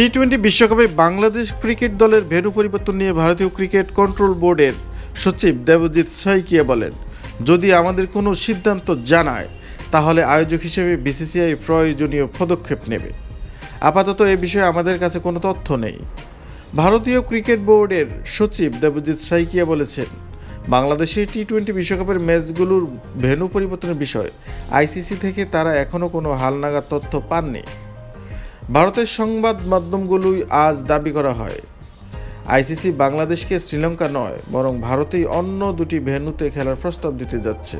T twenty বিশ্বকাপে Bangladesh cricket দলের venue পরিবর্তন নিয়ে ভারতীয় ক্রিকেট কন্ট্রোল বোর্ডের সচিব দেবজিৎ সাইকিয়া বলেন, যদি আমাদের কোনো সিদ্ধান্ত জানায়, তাহলে আয়োজক হিসেবে বিসিসিআই প্রয়োজনীয় পদক্ষেপ নেবে। আপাতত এ বিষয়ে আমাদের কাছে কোনো তথ্য নেই। ভারতীয় ক্রিকেট বোর্ডের সচিব দেবজিৎ সাইকিয়া বলেছেন, বাংলাদেশে টি টোয়েন্টি বিশ্বকাপের ম্যাচগুলোর ভেন্যু পরিবর্তনের বিষয় আইসিসি থেকে তারা এখনও কোনো হালনাগাদ তথ্য পাননি। ভারতের সংবাদ মাধ্যমগুলোই আজ দাবি করা হয়। আইসিসি বাংলাদেশকে শ্রীলঙ্কা নয়, বরং ভারতেই অন্য দুটি ভেন্যুতে খেলার প্রস্তাব দিতে যাচ্ছে।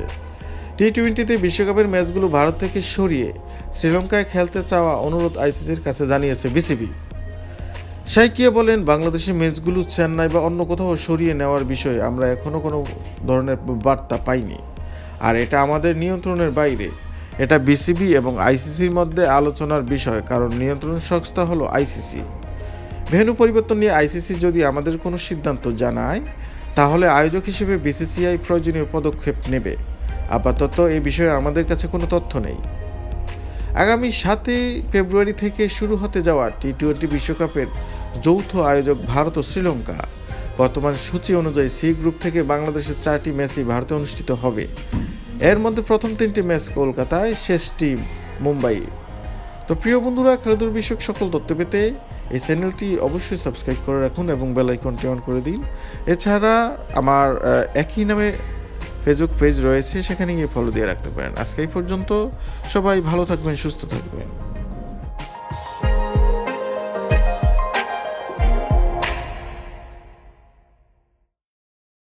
টি টোয়েন্টিতে বিশ্বকাপের ম্যাচগুলো ভারত থেকে সরিয়ে শ্রীলঙ্কায় খেলতে চাওয়া অনুরোধ আইসিসির কাছে জানিয়েছে বিসিবি। সাইকিয়া বলেন, বাংলাদেশের ম্যাচগুলো চেন্নাই বা অন্য কোথাও সরিয়ে নেওয়ার বিষয়ে আমরা এখনও কোনো ধরনের বার্তা পাইনি। আর এটা আমাদের নিয়ন্ত্রণের বাইরে। এটা বিসিবি এবং আইসিসির মধ্যে আলোচনার বিষয়, কারণ নিয়ন্ত্রণ সংস্থা হলো আইসিসি। ভেন্যু পরিবর্তন নিয়ে আইসিসি যদি আমাদের কোনো সিদ্ধান্ত জানায়, তাহলে আয়োজক হিসেবে বিসিসিআই প্রয়োজনীয় পদক্ষেপ নেবে। আপাতত এই বিষয়ে আমাদের কাছে কোনো তথ্য নেই। আগামী সাতই ফেব্রুয়ারি থেকে শুরু হতে যাওয়া টি টোয়েন্টি বিশ্বকাপের যৌথ আয়োজক ভারত ও শ্রীলঙ্কা। বর্তমান সূচি অনুযায়ী সি গ্রুপ থেকে বাংলাদেশের চারটি ম্যাচই ভারতে অনুষ্ঠিত হবে। এর মধ্যে প্রথম তিনটি ম্যাচ কলকাতায় শেষটি মুম্বাই। তো প্রিয় বন্ধুরা, খেলাধুলা বিষয়ক সকল তথ্য পেতে এই চ্যানেলটি অবশ্যই সাবস্ক্রাইব করে রাখুন এবং বেল আইকনটি অন করে দিন। এছাড়া আমার একই নামে ফেসবুক পেজ রয়েছে, সেখানে গিয়ে ফলো দিয়ে রাখতে পারেন। আজকে এই পর্যন্ত সবাই ভালো থাকবেন, সুস্থ থাকবেন।